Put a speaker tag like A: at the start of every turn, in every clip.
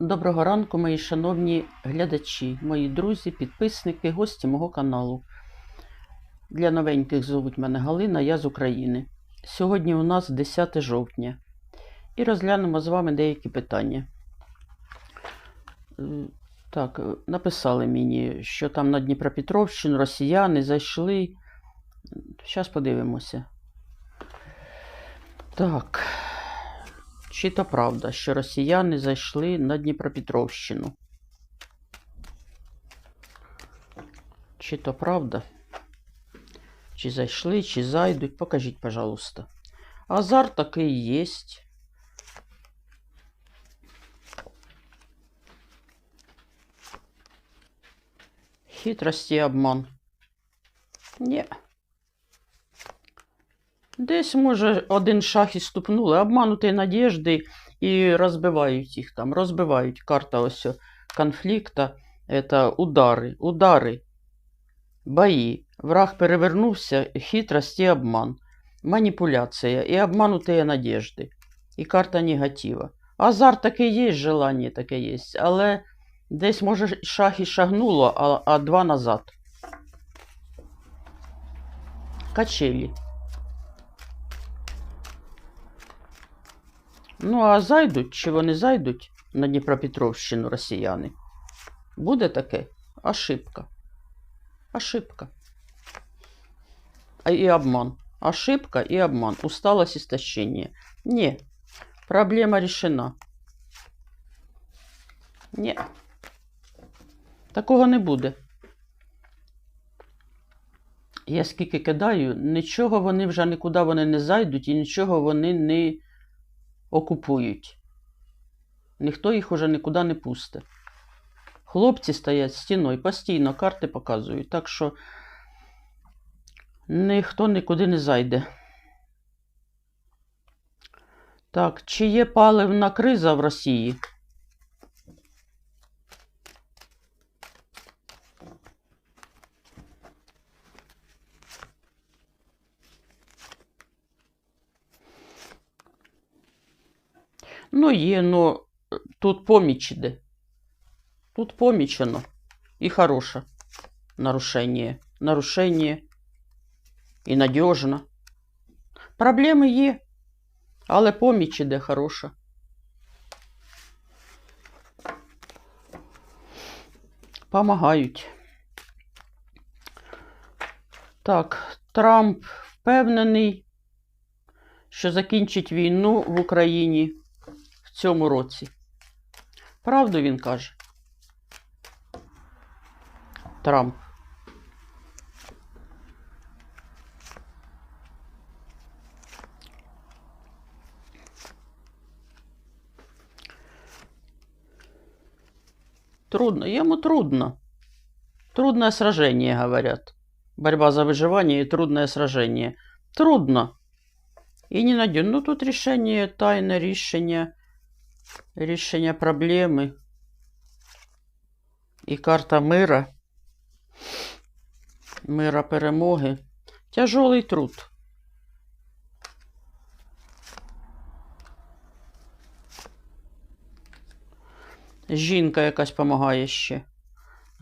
A: Доброго ранку, мої шановні глядачі, мої друзі, підписники, гості мого каналу. Для новеньких звуть мене Галина, я з України. Сьогодні у нас 10 жовтня і розглянемо з вами деякі питання. Е, Так, написали мені, що там на Дніпропетровщину росіяни зайшли. Зараз подивимося. Так. Чи то правда, що росіяни зайшли на Дніпропетровщину? Чи то правда? Чи зайшли, чи зайдуть? Покажіть, пожалуйста. Азар такий є. Хитрості обман. Ні. Десь, може, один шаг і ступнули, обмануті надіжди і розбивають їх там. Розбивають карта ось конфлікта. Це удари, удари, бої. Враг перевернувся, хитрость і обман. Маніпуляція і обмануті надіжди. І карта негатива. Азарт таке є, желання таке є, але десь, може, шаг і шагнуло, а, а два назад. Качелі. Ну, а зайдуть, чи вони зайдуть на Дніпропетровщину росіяни? Буде таке? Ошибка. Ошибка. А і обман. Ошибка і обман. Усталость истощение. Ні. Проблема решена. Ні. Такого не буде. Я скільки кидаю, нічого вони вже нікуди вони не зайдуть і нічого вони не окупують. Ніхто їх уже нікуди не пусте. Хлопці стоять стіною, постійно карти показують, так що ніхто нікуди не зайде. Так, чи є паливна криза в Росії? Ну, є, ну тут поміч іде. Тут помічено. І хороше нарушення. Нарушення. І надіжно. Проблеми є, але поміч іде хороша. Помагають. Так, Трамп впевнений, що закінчить війну в Україні цьому році. Правду він каже. Трамп. Трудно. Ему трудно. Трудное сражение, говорят. Борьба за выживание и трудное сражение. Трудно. І ненадежно. Ну, тут рішення, тайне рішення, рішення проблеми. І карта мира. Мира перемоги. Тяжелий труд. Жінка якась допомагає ще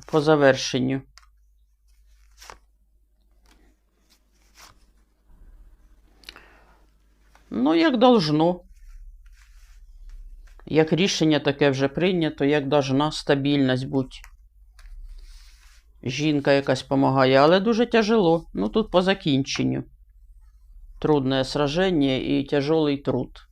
A: по завершенню. Ну, як должно. Як рішення таке вже прийнято, як должна стабільність бути. Жінка якась допомагає, але дуже тяжело. Ну, тут по закінченню. Трудне сраження і тяжелий труд.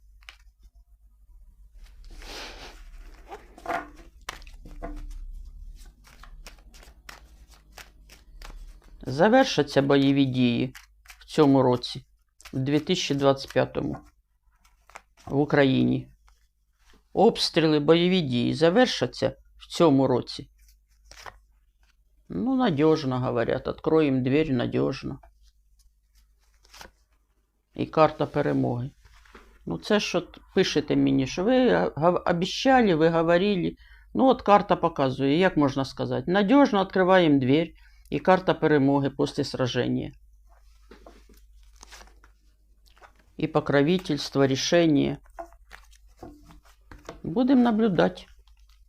A: Завершаться бойові дії в цьому році, в 2025 в Україні. Обстріли, бойові дії завершаться в цьому році. Ну, надежно, говорят. Откроем дверь надежно. І карта перемоги. Ну, це що пишете мені, що ви обіщали, ви говорили. Ну, от карта показує, як можна сказати. Надежно відкриваємо дверь. І карта перемоги після сражения. І покровительство, рішення. Будемо наблюдати.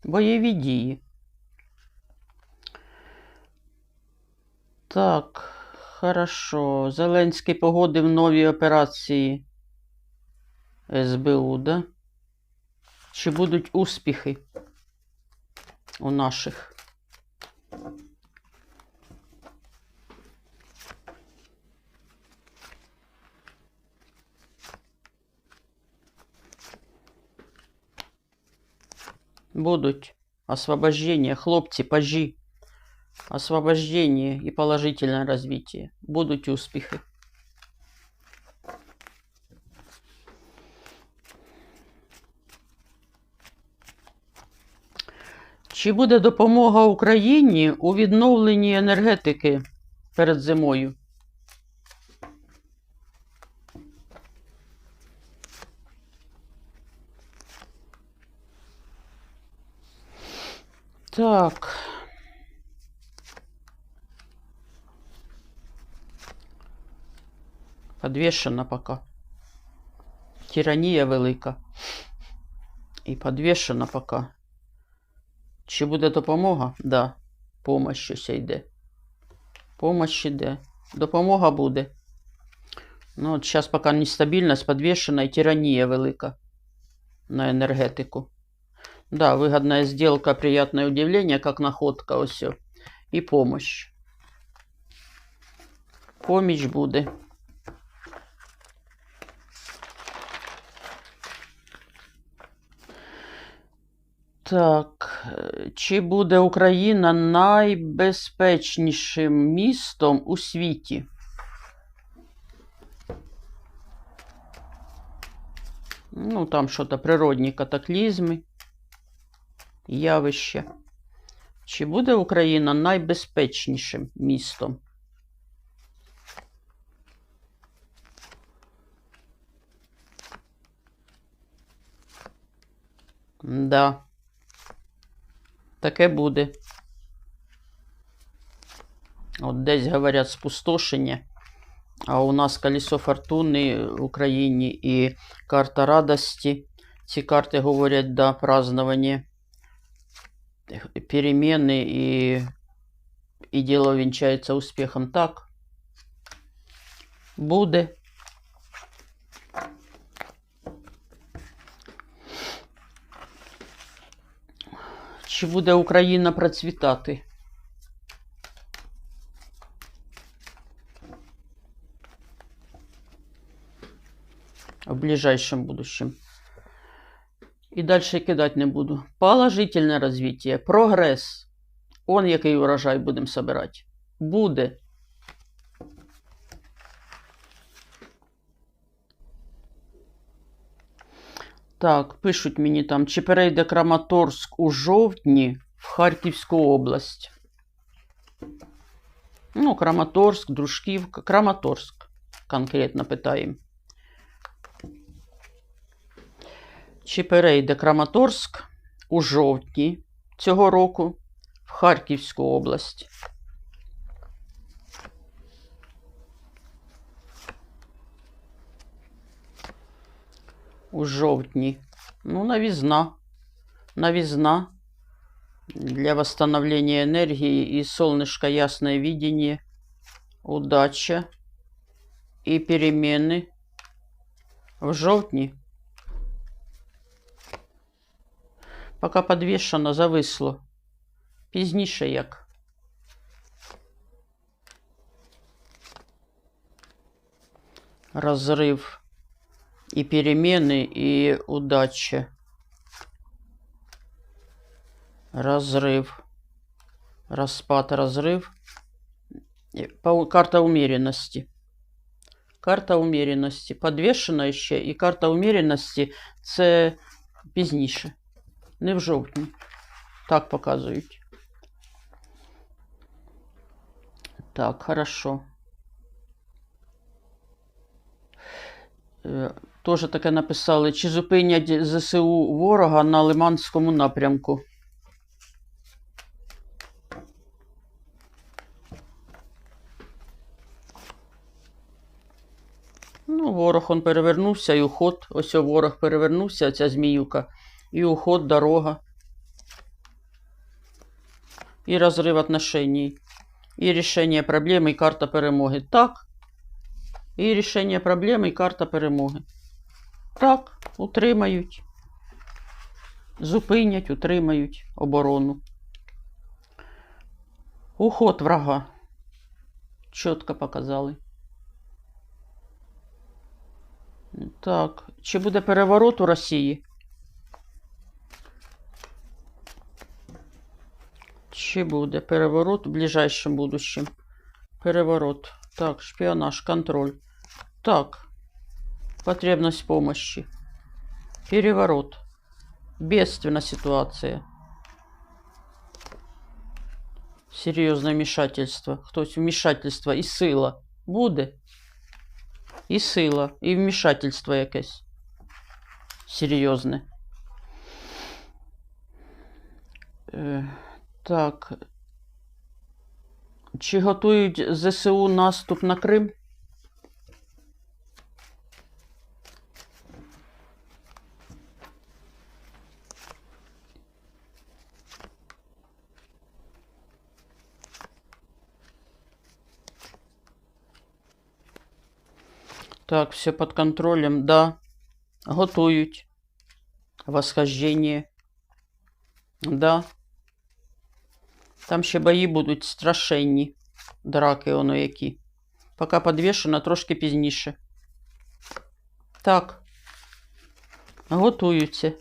A: Бойові дії. Так, хорошо. Зеленський погодив нові операції СБУ, да? Чи будуть успіхи у наших? Будуть освобождение, хлопці, пажі. Освобождение и положительное развитие. Будуть успіхи. Чи буде допомога Україні у відновленні енергетики перед зимою? Так. Подвешена пока. Тиранія велика. І подвешена пока. Чи буде допомога? Да. Помощь щось йде. Помощь йде. Допомога буде. Ну, от зараз поки нестабільність подвешена і тиранія велика на енергетику. Да, выгодная сделка, приятное удивление, как находка, ось. о. І помощь. Поміч буде. Так, е, чи буде Україна найбезпечнішим містом у світі? Ну, там що-то природні катаклізми, Явища. Чи буде Україна найбезпечнішим містом? Да. Таке буде. От десь говорять спустошення, а у нас колесо фортуни в Україні і карта радості. Ці карти говорять да, праздновання, переміни і, і діло вінчається успіхом. Так. Буде. Чи буде Україна процвітати? В ближайшем будущем. І далі кидати не буду. Положительне розвиття, прогрес. Он який урожай будемо собирати. Буде. Так, пишуть мені там, чи перейде Краматорськ у жовтні в Харківську область. Ну, Краматорськ, Дружківка, Краматорськ конкретно питаємо. Чи перейде Краматорськ у жовтні цього року в Харківську область? У жовтні. Ну, новизна. Новизна для восстановления энергии и солнышко ясное видение, удача и перемены в жовтні. Поки подвішено, зависло. Пізніше як. Розрив і перемены, і удача. Разрыв. Распад, разрыв. І по- Карта умеренности. Карта умеренности. Подвішена ще. І карта умеренности це пізніше. Не в жовтні. Так показують. Так, хорошо. Е, Теж таке написали. Чи зупинять ЗСУ ворога на Лиманському напрямку? Ну, ворог он перевернувся і уход. Ось ворог перевернувся, ця зміюка. І уход, дорога. і розрив отношений, і рішення проблеми, і карта перемоги. Так. І рішення проблеми, і карта перемоги. Так, утримають. Зупинять, утримають оборону. Уход врага. Чітко показали. Так, чи буде переворот у Росії? Чи буде переворот в ближайшем будущем? Переворот. Так, шпионаж, контроль. Так, потребность помощи. Переворот. Бедственная ситуация. Серьезное вмешательство. Хтось вмешательство і сила. Буде. І сила, і вмішательство якесь. Серйозне. Е, так. Чи готують ЗСУ наступ на Крим? Так, все под контролем, да. Готують. Восхождение. Да. Там ще бої будуть страшенні. Драки воно які. Поки підвішено, трошки пізніше. Так. Готуються.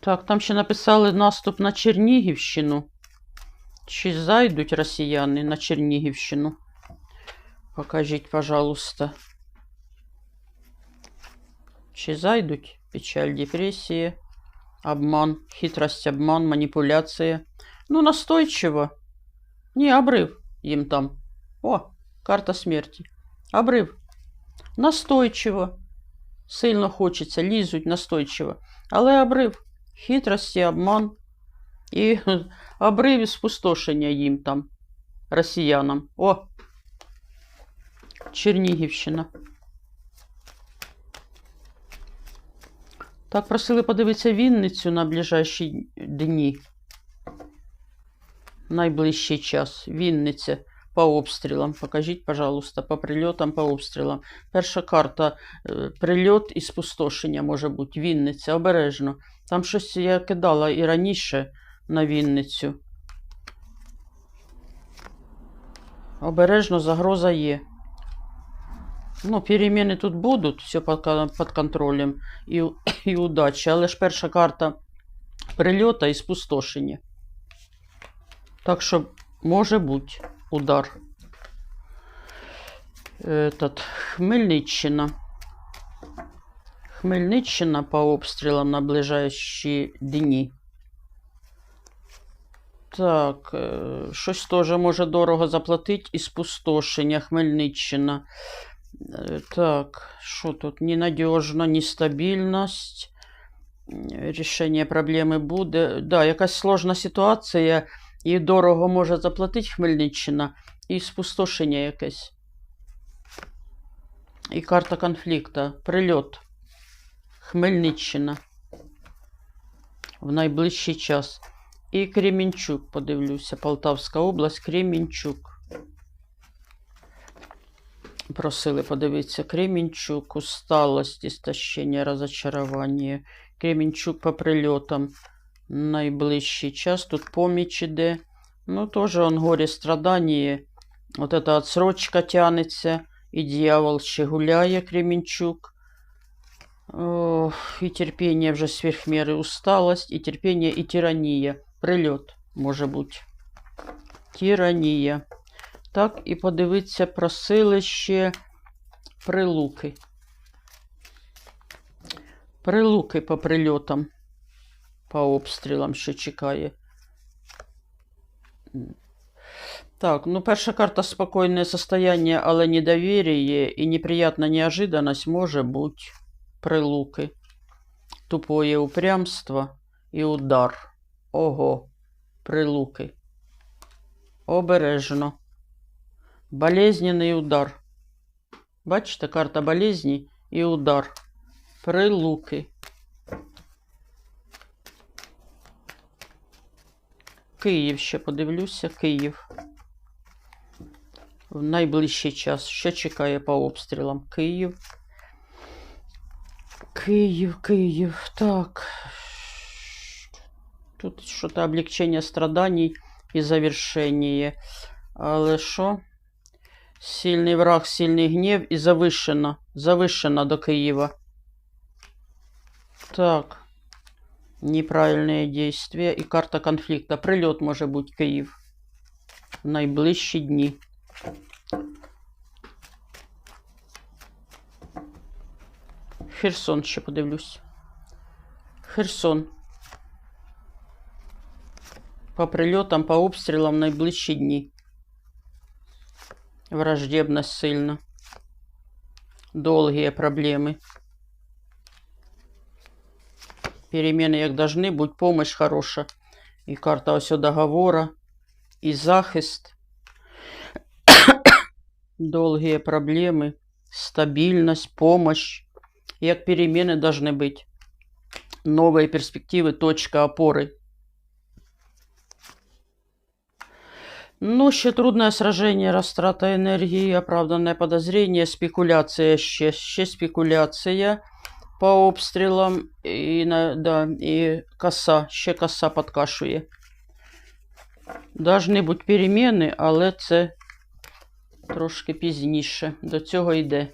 A: Так, там ще написали наступ на Чернігівщину. Чи зайдуть росіяни на Чернігівщину? Покажіть, пожалуйста. Чи зайдуть? Печаль, депресія, обман, хитрость, обман, маніпуляція. Ну, настойчиво. Ні, обрив їм там. О, карта смерті. Обрив. Настойчиво. Сильно хочеться, лізуть настойчиво. Але обрив. Хитрості, обман. І обрив і спустошення їм там, росіянам. О! Чернігівщина. Так, просили подивитися Вінницю на ближайші дні. Найближчий час. Вінниця по обстрілам. Покажіть, пожалуйста, по прильотам, по обстрілам. Перша карта е, прильот і спустошення може бути. Вінниця, обережно. Там щось я кидала і раніше на Вінницю. Обережно загроза є. Ну, переміни тут будуть, все під контролем і, і удача. Але ж перша карта прильота і спустошення. Так що може бути удар. Этот, Хмельниччина. Хмельниччина по обстрілам на ближайші дні. Так, е, щось теж може дорого заплатити і спустошення Хмельниччина. Е, Так, що тут? Ненадіжно, нестабільність. Рішення проблеми буде. Да, якась сложна ситуація, і дорого може заплатити Хмельниччина, і спустошення якесь. І карта конфлікту. Прильот. Хмельниччина. В найближчий час. І Кремінчук, подивлюся, Полтавська область, Кремінчук. Просили подивитися. Кремінчук, усталость, істощення, розочарування. Кремінчук по прильотам. Найближчий час. Тут поміч іде. Ну, теж он горе страдання. Вот эта отсрочка тянеться. І дьявол ще гуляє, Кремінчук. Ох, і терпіння вже сверхміри, усталость, і терпіння, і тиранія. Прильот може бути. Тиранія. Так, і подивитися просили ще прилуки. Прилуки по прильотам, по обстрілам, що чекає. Так, ну перша карта спокійне состояние, але недоверие і неприятна неожиданность може бути прилуки. Тупое упрямство і удар. Ого, прилуки. Обережно. Болезненний удар. Бачите, карта болезні і удар. Прилуки. Київ ще подивлюся. Київ. В найближчий час. Що чекає по обстрілам? Київ. Київ, Київ. Так. Тут що-то облегчення страданий і завершення. Але що? Сильний враг, сильний гнів і завишена. Завишена до Києва. Так. Неправильные действия и карта конфликта. Прильот може бути Київ. В найближчі дні. Херсон ще подивлюсь. Херсон. По прильотам, по обстрілам в найближчі дні. Враждебность сильно. Долгие проблемы. Перемены як должны бути, помощь хороша. І карта ось договора, і захист. Долгие проблемы, стабильность, помощь. Як перемены должны быть. Новые перспективы, точка опоры. Ну, ще трудное сражение, растрата энергии, оправданное подозрение, спекуляция, ще, ще спекуляция по обстрілам і, да, і коса, ще коса подкашує. Должны бути переміни, але це трошки пізніше. До цього йде.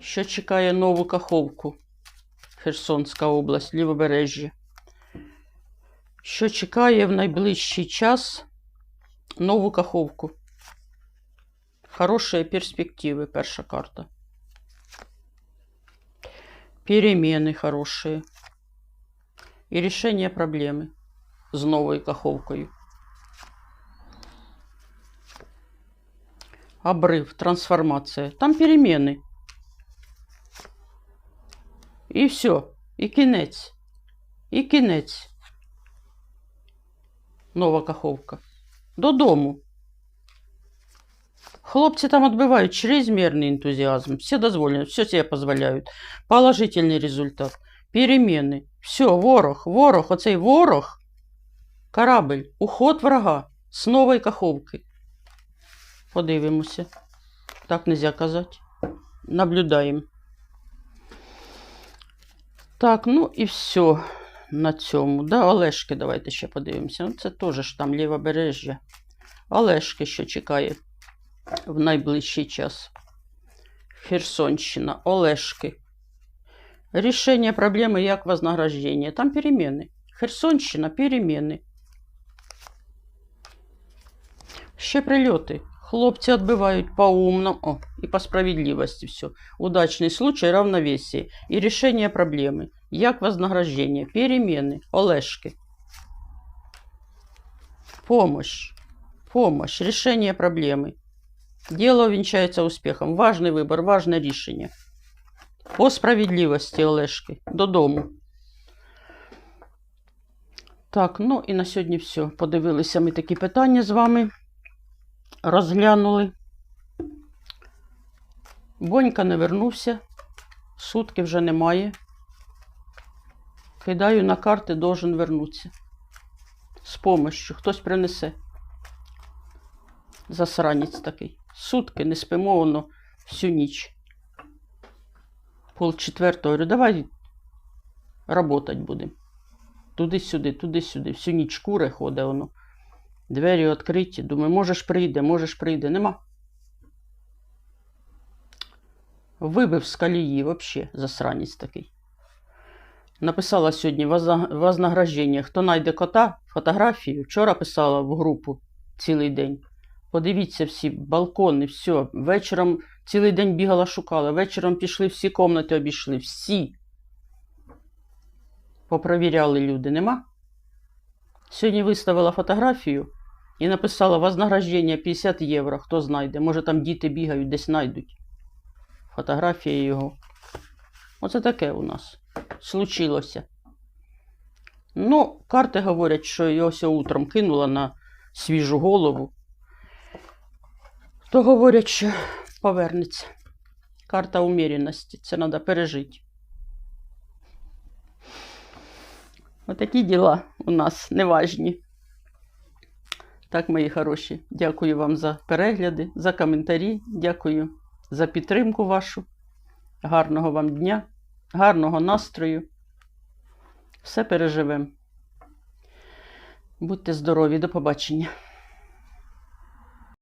A: Що чекає нову Каховку? Херсонська область, лівобережжя. Що чекає в найближчий час нову Каховку? Хорошие перспективы, перша карта. Перемены хорошие. І рішення проблеми з новою каховкою. Обрив, трансформація. Там переміни. І все. І кінець. І кінець. Нова каховка. Додому. Хлопцы там отбывают чрезмерный энтузиазм. Все дозволены, все себе позволяют. Положительный результат. Перемены. Все, ворог, ворог, оцей ворог. Корабль. Уход врага з нової каховки. Подивимося. Так нельзя казати. Наблюдаємо. Так, ну і все На цьому. Да, Олешки, давайте ще подивимося. Ну, це теж ж там лівобережжя. Олешки, що чекає в найближчий час. Херсонщина, Олешки. Рішення проблеми як вознаграждення. Там перемены. Херсонщина, перемены. Ще прильоти. Хлопці відбивають по умному о, і по справедливості все. Удачний случай, равновесие. І рішення проблеми. Як вознаграждення. Перемены. Олешки. Помощь. Помощь. Решение проблемы. Дело увенчается успехом. Важный выбор, важное рішення. По справедливості, Олешки. Додому. Так, ну і на сьогодні все. Подивилися ми такі питання з вами. Розглянули. Бонька не вернувся. Сутки вже немає. Кидаю на карти, должен вернутися. З помощью. Хтось принесе. Засранець такий. Сутки не спимо воно всю ніч. Пол четвертого говорю, давай работать будемо. Туди-сюди, туди-сюди. Всю ніч кури ходить воно. Двері відкриті. Думаю, можеш прийде, можеш прийде. Нема. Вибив з колії взагалі засранець такий. Написала сьогодні возна- вознаграждення. Хто знайде кота, фотографію. Вчора писала в групу цілий день. Подивіться всі балкони, все. Вечором цілий день бігала, шукала. Вечором пішли, всі комнати обійшли. Всі. Попровіряли люди, нема. Сьогодні виставила фотографію і написала вознаграждення 50 євро. Хто знайде. Може там діти бігають, десь знайдуть. Фотографія його. Оце таке у нас случилося. Ну, карти говорять, що його ся утром кинула на свіжу голову. То говорять, що повернеться. Карта уміряності. Це треба пережити. Отакі діла у нас неважні. Так, мої хороші, дякую вам за перегляди, за коментарі. Дякую за підтримку вашу. Гарного вам дня, гарного настрою. Все переживемо. Будьте здорові, до побачення.